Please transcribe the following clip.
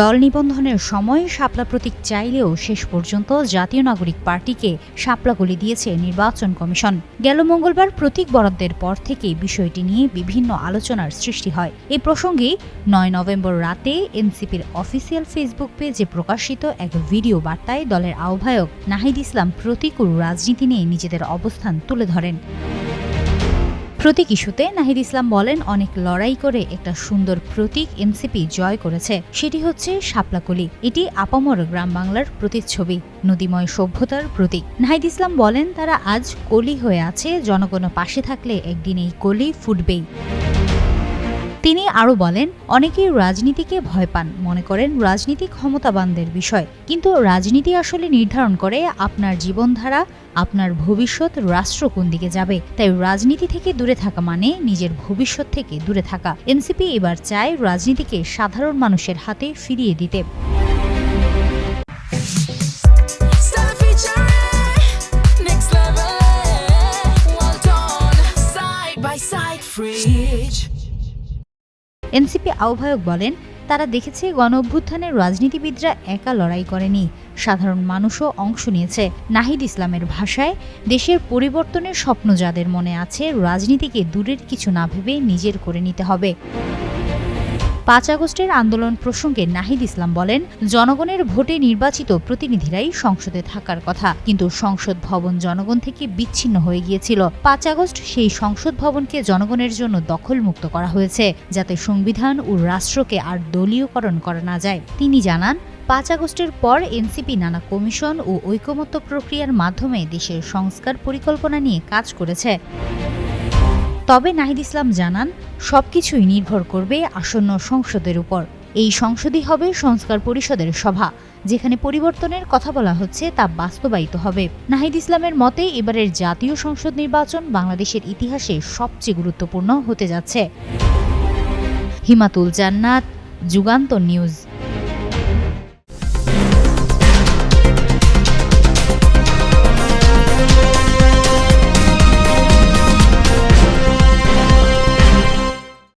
দল নিবন্ধনের সময় শাপলা প্রতীক চাইলেও শেষ পর্যন্ত জাতীয় নাগরিক পার্টিকে শাপলাগুলি দিয়েছে নির্বাচন কমিশন। গেল মঙ্গলবার প্রতীক বরাদ্দের পর থেকে বিষয়টি নিয়ে বিভিন্ন আলোচনার সৃষ্টি হয়। এ প্রসঙ্গে নয় নভেম্বর রাতে এনসিপির অফিসিয়াল ফেসবুক পেজে প্রকাশিত এক ভিডিও বার্তায় দলের আহ্বায়ক নাহিদ ইসলাম প্রতিকূল রাজনীতি নিয়ে নিজেদের অবস্থান তুলে ধরেন। প্রতীক ইস্যুতে নাহিদ ইসলাম বলেন, অনেক লড়াই করে একটা সুন্দর প্রতীক এনসিপি জয় করেছে। সেটি হচ্ছে শাপলাকলি। এটি আপামর গ্রাম বাংলার প্রতিচ্ছবি, নদীময় সভ্যতার প্রতীক। নাহিদ ইসলাম বলেন, তারা আজ কলি হয়ে আছে জনগণ পাশে থাকলে একদিন এই কলি ফুটবেই। তিনি আরও বলেন, অনেকেই রাজনীতিকে ভয় পান, মনে করেন রাজনীতি ক্ষমতাবানদের বিষয়। কিন্তু রাজনীতি আসলে নির্ধারণ করে আপনার জীবনধারা, আপনার ভবিষ্যৎ রাষ্ট্র কোন দিকে যাবে। তাই রাজনীতি থেকে দূরে থাকা মানে নিজের ভবিষ্যৎ থেকে দূরে থাকা। এনসিপি এবার চায় রাজনীতিকে সাধারণ মানুষের হাতে ফিরিয়ে দিতে. এনসিপি আহ্বায়ক বলেন, তারা দেখেছে গণ অভ্যুত্থানের রাজনীতিবিদরা একা লড়াই করেনি। সাধারণ মানুষও অংশ নিয়েছে। নাহিদ ইসলামের ভাষায়, দেশের পরিবর্তনের স্বপ্ন যাদের মনে আছে, রাজনীতিকে দূরের কিছু না ভেবে নিজের করে নিতে হবে। পাঁচ আগস্টের আন্দোলন প্রসঙ্গে নাহিদ ইসলাম বলেন, জনগণের ভোটে নির্বাচিত প্রতিনিধিরাই সংসদে থাকার কথা। কিন্তু সংসদ ভবন জনগণ থেকে বিচ্ছিন্ন হয়ে গিয়েছিল। পাঁচ আগস্ট সেই সংসদ ভবনকে জনগণের জন্য দখলমুক্ত করা হয়েছে, যাতে সংবিধান ও রাষ্ট্রকে আর দলীয়করণ করা না যায়। তিনি জানান, পাঁচ আগস্টের পর এনসিপি নানা কমিশন ও ঐকমত্য প্রক্রিয়ার মাধ্যমে দেশের সংস্কার পরিকল্পনা নিয়ে কাজ করেছে। তবে নাহিদ ইসলাম জানান, সবকিছুই নির্ভর করবে আসন্ন সংসদের উপর। এই সংসদই হবে সংস্কার পরিষদের সভা, যেখানে পরিবর্তনের কথা বলা হচ্ছে তা বাস্তবায়িত হবে। নাহিদ ইসলামের মতে, এবারের জাতীয় সংসদ নির্বাচন বাংলাদেশের ইতিহাসে সবচেয়ে গুরুত্বপূর্ণ হতে যাচ্ছে। হিমাতুল জান্নাত যুগান্তর নিউজ।